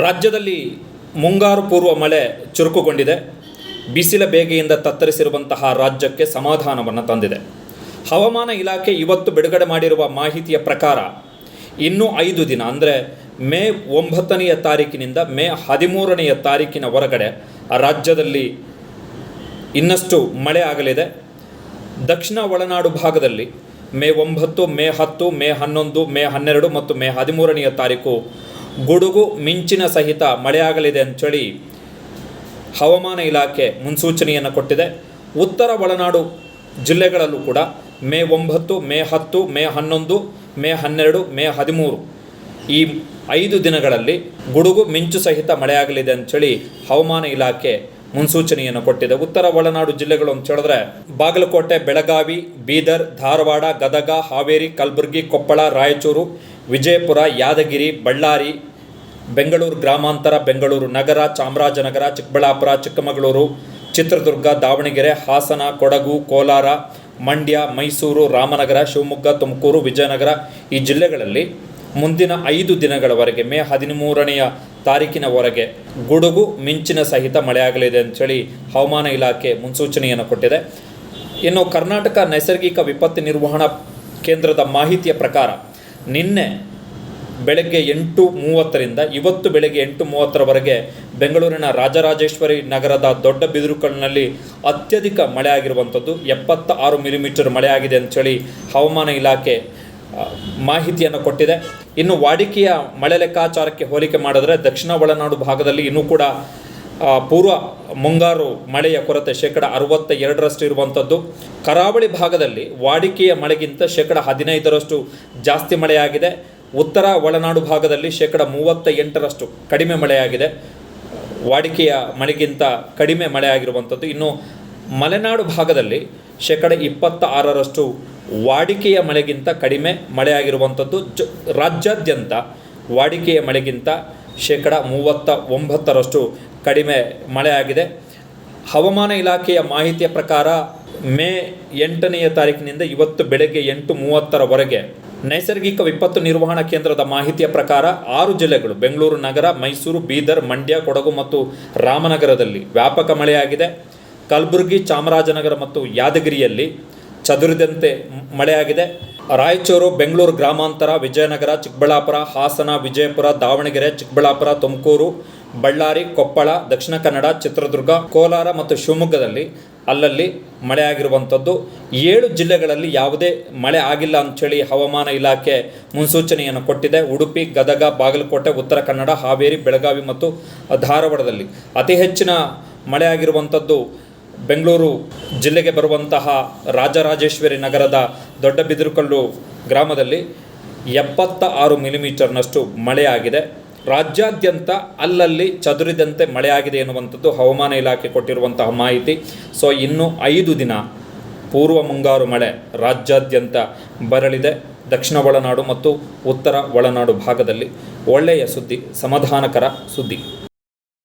ರಾಜ್ಯದಲ್ಲಿ ಮುಂಗಾರು ಪೂರ್ವ ಮಳೆ ಚುರುಕುಗೊಂಡಿದೆ. ಬಿಸಿಲ ಬೇಗೆಯಿಂದ ತತ್ತರಿಸಿರುವಂತಹ ರಾಜ್ಯಕ್ಕೆ ಸಮಾಧಾನವನ್ನು ತಂದಿದೆ. ಹವಾಮಾನ ಇಲಾಖೆ ಇವತ್ತು ಬಿಡುಗಡೆ ಮಾಡಿರುವ ಮಾಹಿತಿಯ ಪ್ರಕಾರ ಇನ್ನೂ ಐದು ದಿನ, ಅಂದರೆ ಮೇ ಒಂಬತ್ತನೆಯ ತಾರೀಕಿನಿಂದ ಮೇ ಹದಿಮೂರನೆಯ ತಾರೀಕಿನ ಹೊರಗಡೆ ರಾಜ್ಯದಲ್ಲಿ ಇನ್ನಷ್ಟು ಮಳೆ ಆಗಲಿದೆ. ದಕ್ಷಿಣ ಒಳನಾಡು ಭಾಗದಲ್ಲಿ ಮೇ ಒಂಬತ್ತು, ಮೇ ಹತ್ತು, ಮೇ ಹನ್ನೊಂದು, ಮೇ ಹನ್ನೆರಡು ಮತ್ತು ಮೇ ಹದಿಮೂರನೆಯ ತಾರೀಕು ಗುಡುಗು ಮಿಂಚಿನ ಸಹಿತ ಮಳೆಯಾಗಲಿದೆ ಅಂಥೇಳಿ ಹವಾಮಾನ ಇಲಾಖೆ ಮುನ್ಸೂಚನೆಯನ್ನು ಕೊಟ್ಟಿದೆ. ಉತ್ತರ ಒಳನಾಡು ಜಿಲ್ಲೆಗಳಲ್ಲೂ ಕೂಡ ಮೇ ಒಂಬತ್ತು, ಮೇ ಹತ್ತು, ಮೇ ಹನ್ನೊಂದು, ಮೇ ಹನ್ನೆರಡು, ಮೇ ಹದಿಮೂರು ಈ ಐದು ದಿನಗಳಲ್ಲಿ ಗುಡುಗು ಮಿಂಚು ಸಹಿತ ಮಳೆಯಾಗಲಿದೆ ಅಂಥೇಳಿ ಹವಾಮಾನ ಇಲಾಖೆ ಮುನ್ಸೂಚನೆಯನ್ನು ಕೊಟ್ಟಿದೆ. ಉತ್ತರ ಒಳನಾಡು ಜಿಲ್ಲೆಗಳು ಅಂತ ಹೇಳಿದ್ರೆ ಬಾಗಲಕೋಟೆ, ಬೆಳಗಾವಿ, ಬೀದರ್, ಧಾರವಾಡ, ಗದಗ, ಹಾವೇರಿ, ಕಲಬುರಗಿ, ಕೊಪ್ಪಳ, ರಾಯಚೂರು ವಿಜಯಪುರ, ಯಾದಗಿರಿ, ಬಳ್ಳಾರಿ, ಬೆಂಗಳೂರು ಗ್ರಾಮಾಂತರ, ಬೆಂಗಳೂರು ನಗರ, ಚಾಮರಾಜನಗರ, ಚಿಕ್ಕಬಳ್ಳಾಪುರ, ಚಿಕ್ಕಮಗಳೂರು, ಚಿತ್ರದುರ್ಗ, ದಾವಣಗೆರೆ, ಹಾಸನ, ಕೊಡಗು, ಕೋಲಾರ, ಮಂಡ್ಯ, ಮೈಸೂರು, ರಾಮನಗರ, ಶಿವಮೊಗ್ಗ, ತುಮಕೂರು, ವಿಜಯನಗರ ಈ ಜಿಲ್ಲೆಗಳಲ್ಲಿ ಮುಂದಿನ ಐದು ದಿನಗಳವರೆಗೆ ಮೇ ಹದಿಮೂರನೆಯ ತಾರೀಕಿನವರೆಗೆ ಗುಡುಗು, ಮಿಂಚಿನ ಸಹಿತ ಮಳೆಯಾಗಲಿದೆ ಅಂಥೇಳಿ ಹವಾಮಾನ ಇಲಾಖೆ ಮುನ್ಸೂಚನೆಯನ್ನು ಕೊಟ್ಟಿದೆ. ಇನ್ನು ಕರ್ನಾಟಕ ನೈಸರ್ಗಿಕ ವಿಪತ್ತು ನಿರ್ವಹಣಾ ಕೇಂದ್ರದ ಮಾಹಿತಿಯ ಪ್ರಕಾರ ನಿನ್ನೆ ಬೆಳಗ್ಗೆ ಎಂಟು ಮೂವತ್ತರಿಂದ, ಇವತ್ತು ಬೆಳಗ್ಗೆ ಎಂಟು ಮೂವತ್ತರವರೆಗೆ ಬೆಂಗಳೂರಿನ ರಾಜರಾಜೇಶ್ವರಿ ನಗರದ ದೊಡ್ಡ ಬಿದಿರುಕಲ್ನಲ್ಲಿ ಅತ್ಯಧಿಕ ಮಳೆ ಆಗಿರುವಂಥದ್ದು ಎಪ್ಪತ್ತ ಆರು ಮಿಲಿಮೀಟರ್ ಮಳೆ ಆಗಿದೆ ಅಂಥೇಳಿ ಹವಾಮಾನ ಇಲಾಖೆ ಮಾಹಿತಿಯನ್ನು ಕೊಟ್ಟಿದೆ. ಇನ್ನು ವಾಡಿಕೆಯ ಮಳೆ ಲೆಕ್ಕಾಚಾರಕ್ಕೆ ಹೋಲಿಕೆ ಮಾಡಿದ್ರೆ ದಕ್ಷಿಣ ಒಳನಾಡು ಭಾಗದಲ್ಲಿ ಇನ್ನೂ ಕೂಡ ಪೂರ್ವ ಮುಂಗಾರು ಮಳೆಯ ಕೊರತೆ ಶೇಕಡ ಅರವತ್ತ ಎರಡರಷ್ಟು ಇರುವಂಥದ್ದು ಕರಾವಳಿ ಭಾಗದಲ್ಲಿ ವಾಡಿಕೆಯ ಮಳೆಗಿಂತ ಶೇಕಡ ಹದಿನೈದರಷ್ಟು ಜಾಸ್ತಿ ಮಳೆಯಾಗಿದೆ. ಉತ್ತರ ಒಳನಾಡು ಭಾಗದಲ್ಲಿ ಶೇಕಡ ಮೂವತ್ತ ಎಂಟರಷ್ಟು ಕಡಿಮೆ ಮಳೆಯಾಗಿದೆ. ವಾಡಿಕೆಯ ಮಳೆಗಿಂತ ಕಡಿಮೆ ಮಳೆಯಾಗಿರುವಂಥದ್ದು ಇನ್ನು ಮಲೆನಾಡು ಭಾಗದಲ್ಲಿ ಶೇಕಡ ಇಪ್ಪತ್ತ ಆರರಷ್ಟು ವಾಡಿಕೆಯ ಮಳೆಗಿಂತ ಕಡಿಮೆ ಮಳೆಯಾಗಿರುವಂಥದ್ದು ಜ, ರಾಜ್ಯಾದ್ಯಂತ ವಾಡಿಕೆಯ ಮಳೆಗಿಂತ ಶೇಕಡ ಮೂವತ್ತ ಒಂಬತ್ತರಷ್ಟು ಕಡಿಮೆ ಮಳೆಯಾಗಿದೆ ಹವಾಮಾನ ಇಲಾಖೆಯ ಮಾಹಿತಿಯ ಪ್ರಕಾರ ಮೇ ಎಂಟನೆಯ ತಾರೀಕಿನಿಂದ ಇವತ್ತು ಬೆಳಗ್ಗೆ ಎಂಟು ಮೂವತ್ತರವರೆಗೆ ನೈಸರ್ಗಿಕ ವಿಪತ್ತು ನಿರ್ವಹಣಾ ಕೇಂದ್ರದ ಮಾಹಿತಿಯ ಪ್ರಕಾರ ಆರು ಜಿಲ್ಲೆಗಳು ಬೆಂಗಳೂರು ನಗರ, ಮೈಸೂರು, ಬೀದರ್, ಮಂಡ್ಯ, ಕೊಡಗು ಮತ್ತು ರಾಮನಗರದಲ್ಲಿ ವ್ಯಾಪಕ ಮಳೆಯಾಗಿದೆ. ಕಲಬುರಗಿ, ಚಾಮರಾಜನಗರ ಮತ್ತು ಯಾದಗಿರಿಯಲ್ಲಿ ಚದುರಿದಂತೆ ಮಳೆಯಾಗಿದೆ. ರಾಯಚೂರು, ಬೆಂಗಳೂರು ಗ್ರಾಮಾಂತರ, ವಿಜಯನಗರ, ಚಿಕ್ಕಬಳ್ಳಾಪುರ, ಹಾಸನ, ವಿಜಯಪುರ, ದಾವಣಗೆರೆ, ಚಿಕ್ಕಬಳ್ಳಾಪುರ, ತುಮಕೂರು ಬಳ್ಳಾರಿ, ಕೊಪ್ಪಳ, ದಕ್ಷಿಣ ಕನ್ನಡ, ಚಿತ್ರದುರ್ಗ, ಕೋಲಾರ ಮತ್ತು ಶಿವಮೊಗ್ಗದಲ್ಲಿ ಅಲ್ಲಲ್ಲಿ ಮಳೆಯಾಗಿರುವಂಥದ್ದು. ಏಳು ಜಿಲ್ಲೆಗಳಲ್ಲಿ ಯಾವುದೇ ಮಳೆ ಆಗಿಲ್ಲ ಅಂಥೇಳಿ ಹವಾಮಾನ ಇಲಾಖೆ ಮುನ್ಸೂಚನೆಯನ್ನು ಕೊಟ್ಟಿದೆ. ಉಡುಪಿ, ಗದಗ, ಬಾಗಲಕೋಟೆ, ಉತ್ತರ ಕನ್ನಡ, ಹಾವೇರಿ, ಬೆಳಗಾವಿ ಮತ್ತು ಧಾರವಾಡದಲ್ಲಿ ಅತಿ ಹೆಚ್ಚಿನ ಮಳೆಯಾಗಿರುವಂಥದ್ದು ಬೆಂಗಳೂರು ಜಿಲ್ಲೆಗೆ ಬರುವಂತಹ ರಾಜರಾಜೇಶ್ವರಿ ನಗರದ ದೊಡ್ಡ ಬಿದಿರುಕಲ್ಲು ಗ್ರಾಮದಲ್ಲಿ ಎಪ್ಪತ್ತ ಆರು ಮಿಲಿಮೀಟರ್ನಷ್ಟು ಮಳೆಯಾಗಿದೆ. ರಾಜ್ಯಾದ್ಯಂತ ಅಲ್ಲಲ್ಲಿ ಚದುರಿದಂತೆ ಮಳೆಯಾಗಿದೆ ಎನ್ನುವಂಥದ್ದು ಹವಾಮಾನ ಇಲಾಖೆ ಕೊಟ್ಟಿರುವಂತಹ ಮಾಹಿತಿ. ಸೊ ಇನ್ನು ಐದು ದಿನ ಪೂರ್ವ ಮುಂಗಾರು ಮಳೆ ರಾಜ್ಯಾದ್ಯಂತ ಬರಲಿದೆ. ದಕ್ಷಿಣ ಒಳನಾಡು ಮತ್ತು ಉತ್ತರ ಒಳನಾಡು ಭಾಗದಲ್ಲಿ ಒಳ್ಳೆಯ ಸುದ್ದಿ, ಸಮಾಧಾನಕರ ಸುದ್ದಿ.